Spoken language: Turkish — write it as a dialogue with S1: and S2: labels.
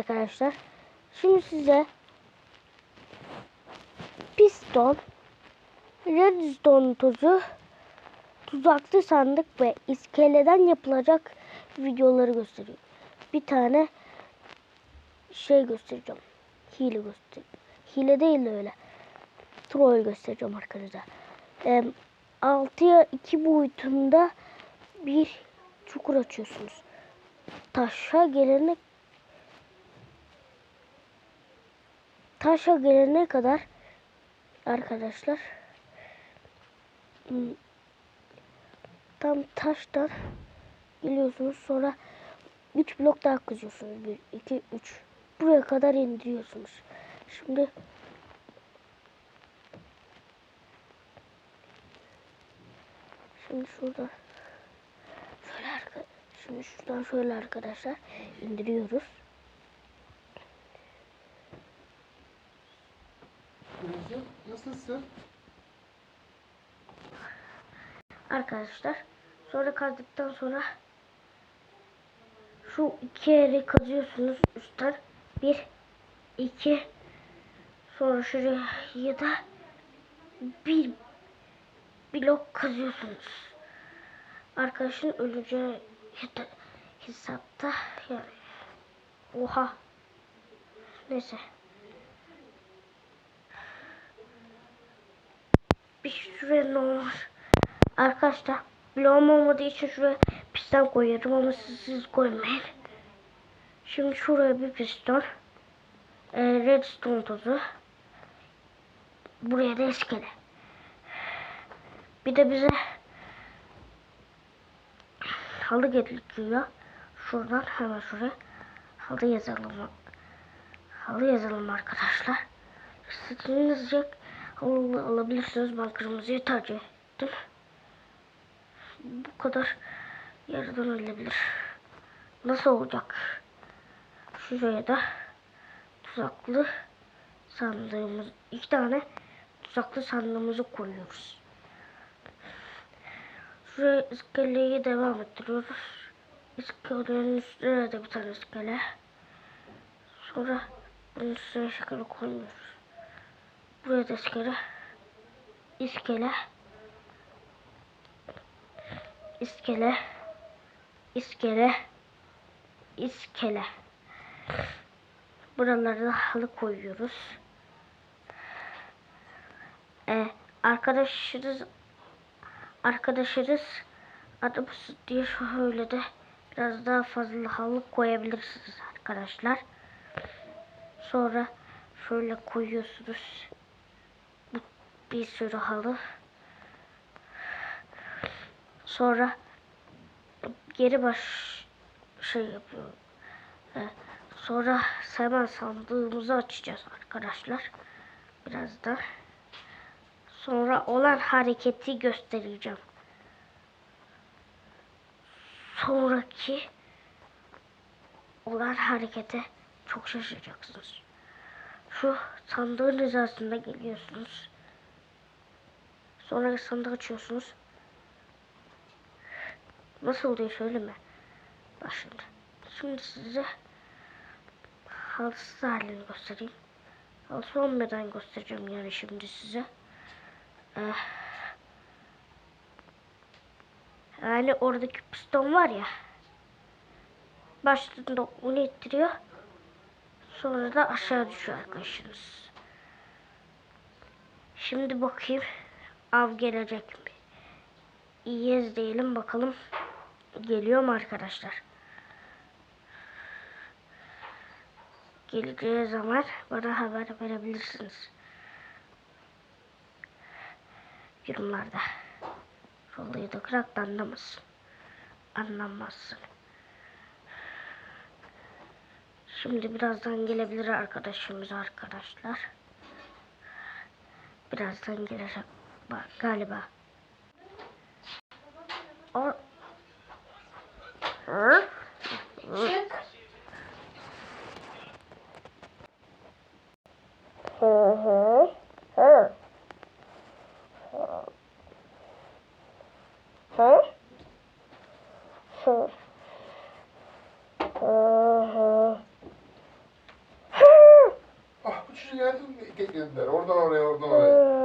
S1: arkadaşlar. Şimdi size piston, redstone tozu, tuzaklı sandık ve iskeleden yapılacak videoları gösteriyorum. Bir tane şey göstereceğim. Hile göstereceğim. Hile değil de öyle. Troll göstereceğim arkadaşlar. Ee, 6'ya 2 boyutunda bir çukur açıyorsunuz. Taşa gelene taşa gelene kadar arkadaşlar hmm, tam taştan geliyorsunuz sonra 3 blok daha kızıyorsunuz. 1, 2, 3. Buraya kadar indiriyorsunuz. Şimdi Şimdi şurada şöyle şimdi şuradan şöyle arkadaşlar indiriyoruz.
S2: Nasılsın?
S1: Arkadaşlar sonra kazdıktan sonra şu iki yeri kazıyorsunuz üstten. Bir, iki, sonra şuraya da bir blok kazıyorsunuz. Arkadaşın öleceği hesapta yani. Oha. Neyse. Şuraya ne olur. Arkadaşlar bloğum olmadığı için şuraya piston koyuyorum ama siz, siz koymayın. Şimdi şuraya bir piston. E, redstone tozu. Buraya da iskele. Bir de bize halı gerekiyor. Şuradan hemen şuraya halı yazalım. Halı yazalım arkadaşlar. İstediğiniz renk halı alabilirsiniz. Ben kırmızıyı tercih ettim. Bu kadar yarıdan ölebilir. Nasıl olacak? Şuraya da tuzaklı sandığımız iki tane tuzaklı sandığımızı koyuyoruz. Şuraya iskeleyi devam ettiriyoruz. İskelenin üstüne de bir tane iskele. Sonra bunun üstüne iskele koyuyoruz. Buraya da iskele. İskele. İskele. İskele. İskele. Buralara da halı koyuyoruz. Ee, arkadaşınız arkadaşınız adımız diye şöyle de biraz daha fazla halı koyabilirsiniz arkadaşlar. Sonra şöyle koyuyorsunuz. Bir sürü halı. Sonra geri baş şey yapıyorum. Ee, sonra hemen sandığımızı açacağız arkadaşlar. Birazdan. Sonra olan hareketi göstereceğim. Sonraki olan harekete çok şaşıracaksınız. Şu sandığın hizasında geliyorsunuz. Sonra sandığı açıyorsunuz. Nasıl oluyor söyleme. Bak şimdi. Şimdi size halsız halini göstereyim. Halsı olmadan göstereceğim yani şimdi size. Ee, yani oradaki piston var ya. Başladığında onu ittiriyor. Sonra da aşağı düşüyor arkadaşınız. Şimdi bakayım av gelecek mi? İyiyiz diyelim bakalım. Geliyor mu arkadaşlar? Geleceği zaman bana haber verebilirsiniz. Yorumlarda. Olayı da da anlamazsın. Anlamazsın. Şimdi birazdan gelebilir arkadaşımız arkadaşlar. Birazdan gelecek galiba. O... Hı?
S2: Çık.
S1: Hı hı. Hı. Hı. Hı. Hı hı.
S3: kutucu geldim dediler. Oradan oraya, oradan oraya.